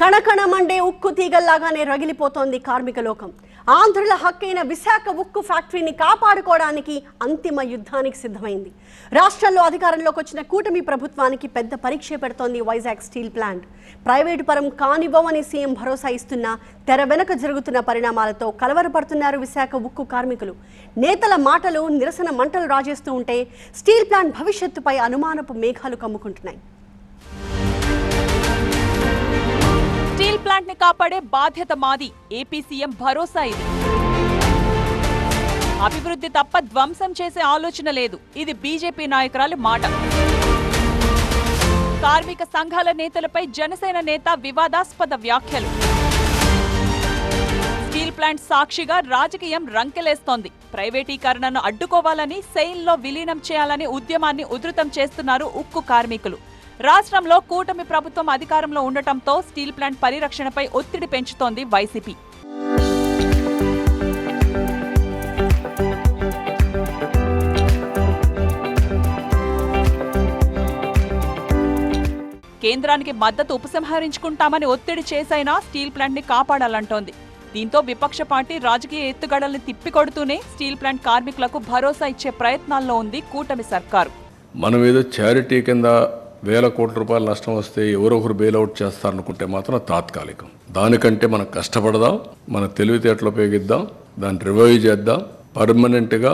కణకణమండే ఉక్కు తీగల్లాగానే రగిలిపోతోంది కార్మిక లోకం. ఆంధ్రుల హక్కైన విశాఖ ఉక్కు ఫ్యాక్టరీని కాపాడుకోవడానికి అంతిమ యుద్ధానికి సిద్ధమైంది. రాష్ట్రంలో అధికారంలోకి వచ్చిన కూటమి ప్రభుత్వానికి పెద్ద పరీక్ష పెడుతోంది వైజాగ్ స్టీల్ ప్లాంట్. ప్రైవేటు పరం కానివ్వమని సీఎం భరోసా ఇస్తున్న తెర వెనక జరుగుతున్న పరిణామాలతో కలవరపడుతున్నారు విశాఖ ఉక్కు కార్మికులు. నేతల మాటలు నిరసన మంటలు రాజేస్తూ ఉంటే స్టీల్ ప్లాంట్ భవిష్యత్తుపై అనుమానపు మేఘాలు కమ్ముకుంటున్నాయి. స్టీల్ ప్లాంట్ని కాపాడే బాధ్యత మాది. ఏపీ సీఎం భరోసా ఇది. అభివృద్ధి తప్ప ధ్వంసం చేసే ఆలోచన లేదు. ఇది బీజేపీ నాయకురాలి మాట. కార్మిక సంఘాల నేతలపై జనసేన నేత వివాదాస్పద వ్యాఖ్యలు. స్టీల్ ప్లాంట్ సాక్షిగా రాజకీయం రంకెలేస్తోంది. ప్రైవేటీకరణను అడ్డుకోవాలని సెయిల్లో విలీనం చేయాలని ఉద్యమాన్ని ఉధృతం చేస్తున్నారు ఉక్కు కార్మికులు. రాష్ట్రంలో కూటమి ప్రభుత్వం అధికారంలో ఉండటంతో స్టీల్ ప్లాంట్ పరిరక్షణపై ఒత్తిడి పెంచుతోంది వైసీపీ. కేంద్రానికి మద్దతు ఉపసంహరించుకుంటామని ఒత్తిడి చేసైనా స్టీల్ ప్లాంట్ని కాపాడాలంటోంది. దీంతో విపక్ష పార్టీ రాజకీయ ఎత్తుగడల్ని తిప్పికొడుతూనే స్టీల్ ప్లాంట్ కార్మికులకు భరోసా ఇచ్చే ప్రయత్నాల్లో ఉంది కూటమి సర్కారు. మనం ఏదో చారిటీ కింద వేల కోట్ల రూపాయల నష్టం వస్తే ఎవరో ఒకరు బెయిల్అవుట్ చేస్తారనుకుంటే మాత్రం తాత్కాలికం. దానికంటే మనం కష్టపడదాం మన తెలివితేటలు ఉపయోగిద్దాం దాన్ని రివైవ్ చేద్దాం. పర్మనెంట్గా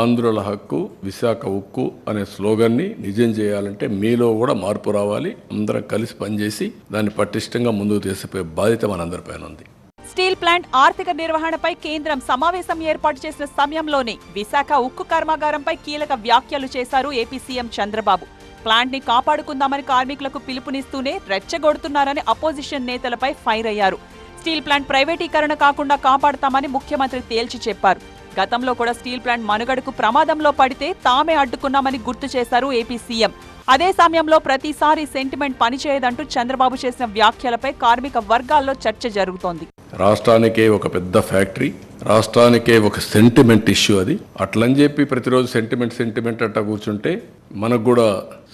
ఆంధ్రుల హక్కు విశాఖ ఉక్కు అనే స్లోగన్ని నిజం చేయాలంటే మీలో కూడా మార్పు రావాలి. అందరం కలిసి పనిచేసి దాన్ని పటిష్టంగా ముందుకు తీసుకుపోయే బాధ్యత మనందరిపైన ఉంది. స్టీల్ ప్లాంట్ ఆర్థిక నిర్వహణపై కేంద్రం సమావేశం ఏర్పాటు చేసిన సమయంలోనే విశాఖ ఉక్కు కర్మాగారంపై కీలక వ్యాఖ్యలు చేశారు ఏపీ సీఎం చంద్రబాబు. ప్లాంట్ని కాపాడుకుందామని కార్మికులకు పిలుపునిస్తూనే రెచ్చగొడుతున్నారని అపోజిషన్ నేతలపై ఫైర్ అయ్యారు. స్టీల్ ప్లాంట్ ప్రైవేటీకరణ కాకుండా కాపాడతామని ముఖ్యమంత్రి తేల్చి చెప్పారు. గతంలో కూడా స్టీల్ ప్లాంట్ మనుగడకు ప్రమాదంలో పడితే తామే అడ్డుకున్నామని గుర్తు చేశారు ఏపీ సీఎం. అదే సమయంలో ప్రతిసారి సెంటిమెంట్ పనిచేయదంటూ చంద్రబాబు చేసిన వ్యాఖ్యలపై కార్మిక వర్గాల్లో చర్చ జరుగుతోంది. రాష్ట్రానికే ఒక పెద్ద ఫ్యాక్టరీ రాష్ట్రానికే ఒక సెంటిమెంట్ ఇష్యూ అది. అట్లని చెప్పి ప్రతిరోజు సెంటిమెంట్ సెంటిమెంట్ అట్టా కూర్చుంటే మనకు కూడా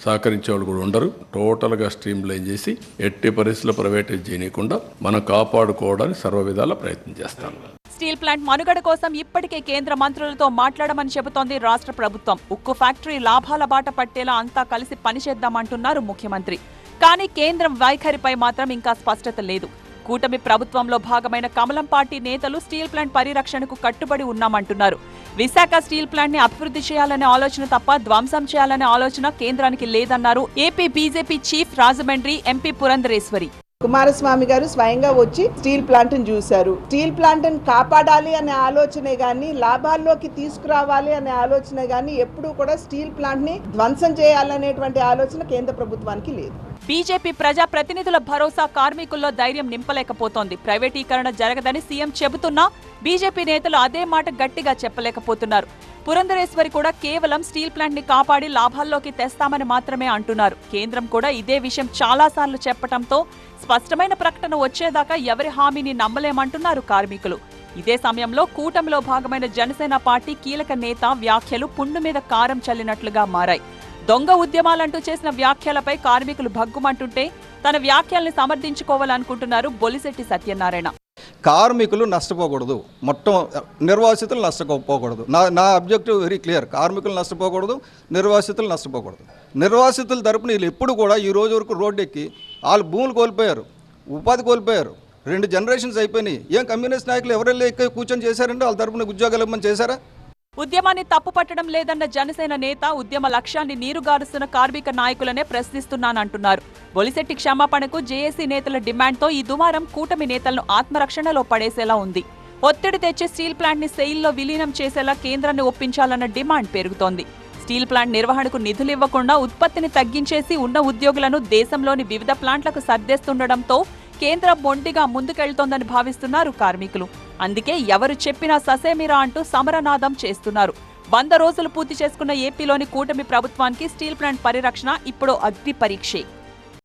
సహకరించే వాళ్ళు కూడా ఉండరు. టోటల్గా స్ట్రీమ్ లైన్ చేసి ఎట్టి పరిస్థితుల్లో ప్రైవేటైజ్ చేయనీయకుండా మనం కాపాడుకోవడానికి సర్వ విధాల ప్రయత్నం చేస్తాం. స్టీల్ ప్లాంట్ మనుగడ కోసం ఇప్పటికే కేంద్ర మంత్రులతో మాట్లాడమని చెబుతోంది రాష్ట్ర ప్రభుత్వం. ఉక్కు ఫ్యాక్టరీ లాభాల బాట పట్టేలా అంతా కలిసి పనిచేద్దామంటున్నారు ముఖ్యమంత్రి. కానీ కేంద్రం వైఖరిపై మాత్రం ఇంకా స్పష్టత లేదు. కూటమి ప్రభుత్వంలో భాగమైన కమలం పార్టీ నేతలు స్టీల్ ప్లాంట్ పరిరక్షణకు కట్టుబడి ఉన్నామంటున్నారు. విశాఖ స్టీల్ ప్లాంట్ని అభివృద్ధి చేయాలనే ఆలోచన తప్ప ధ్వంసం చేయాలనే ఆలోచన కేంద్రానికి లేదన్నారు. AP BJP chief Rajahmundry MP Purandeswari. Kumaraswamy garu స్వయంగా వచ్చి స్టీల్ ప్లాంట్ చూశారు. స్టీల్ ప్లాంట్ కాపాడాలి అనే ఆలోచనే గాని లాభాల్లోకి తీసుకురావాలి అనే ఆలోచన గాని ఎప్పుడూ కూడా స్టీల్ ప్లాంట్ని ధ్వంసం చేయాలనేటువంటి ఆలోచన కేంద్ర ప్రభుత్వానికి లేదు. బీజేపీ ప్రజా ప్రతినిధుల భరోసా కార్మికుల్లో ధైర్యం నింపలేకపోతోంది. ప్రైవేటీకరణ జరగదని సీఎం చెబుతున్నా బీజేపీ నేతలు అదే మాట గట్టిగా చెప్పలేకపోతున్నారు. పురంధరేశ్వరి కూడా కేవలం స్టీల్ ప్లాంట్ని కాపాడి లాభాల్లోకి తెస్తామని మాత్రమే అంటున్నారు. కేంద్రం కూడా ఇదే విషయం చాలాసార్లు చెప్పటంతో స్పష్టమైన ప్రకటన వచ్చేదాకా ఎవరి హామీని నమ్మలేమంటున్నారు కార్మికులు. ఇదే సమయంలో కూటమిలో భాగమైన జనసేన పార్టీ కీలక నేత వ్యాఖ్యలు పుండు మీద కారం చల్లినట్లుగా మారాయి. దొంగ ఉద్యమాలంటూ చేసిన వ్యాఖ్యలపై కార్మికులు భగ్గుమంటుంటే తన వ్యాఖ్యల్ని సమర్థించుకోవాలనుకుంటున్నారు బొలిశెట్టి సత్యనారాయణ. కార్మికులు నష్టపోకూడదు. మొత్తం నిర్వాసితులు నష్టపోకూడదు. నా నా అబ్జెక్టివ్ వెరీ క్లియర్. కార్మికులు నష్టపోకూడదు నిర్వాసితులు నష్టపోకూడదు. నిర్వాసితుల తరపున వీళ్ళు ఎప్పుడు కూడా ఈ రోజు వరకు రోడ్డు ఎక్కి వాళ్ళు భూములు కోల్పోయారు ఉపాధి కోల్పోయారు. రెండు జనరేషన్స్ అయిపోయినాయి. ఏం కమ్యూనిస్ట్ నాయకులు ఎవరెళ్ళి ఎక్కువ కూర్చొని చేశారంటే వాళ్ళ తరపున ఉద్యోగాలు ఇవ్వమని చేశారా? ఉద్యమాన్ని తప్పుపట్టడం లేదన్న జనసేన నేత ఉద్యమ లక్ష్యాన్ని నీరుగారుస్తున్న కార్మిక నాయకులనే ప్రశ్నిస్తున్నానంటున్నారు. బొలిశెట్టి క్షమాపణకు జేఏసీ నేతల డిమాండ్తో ఈ దుమారం కూటమి నేతలను ఆత్మరక్షణలో పడేసేలా ఉంది. ఒత్తిడి తెచ్చి స్టీల్ ప్లాంట్ని సెయిల్లో విలీనం చేసేలా కేంద్రాన్ని ఒప్పించాలన్న డిమాండ్ పెరుగుతోంది. స్టీల్ ప్లాంట్ నిర్వహణకు నిధులు ఇవ్వకుండా ఉత్పత్తిని తగ్గించేసి ఉన్న ఉద్యోగులను దేశంలోని వివిధ ప్లాంట్లకు సర్దేస్తుండటంతో కేంద్రం మొండిగా ముందుకెళ్తోందని భావిస్తున్నారు కార్మికులు. అందుకే ఎవరు చెప్పినా ససేమిరా అంటూ సమరనాదం చేస్తున్నారు. వంద రోజులు పూర్తి చేసుకున్న ఏపీలోని కూటమి ప్రభుత్వానికి స్టీల్ ప్లాంట్ పరిరక్షణ ఇప్పుడు అగ్ని పరీక్షే.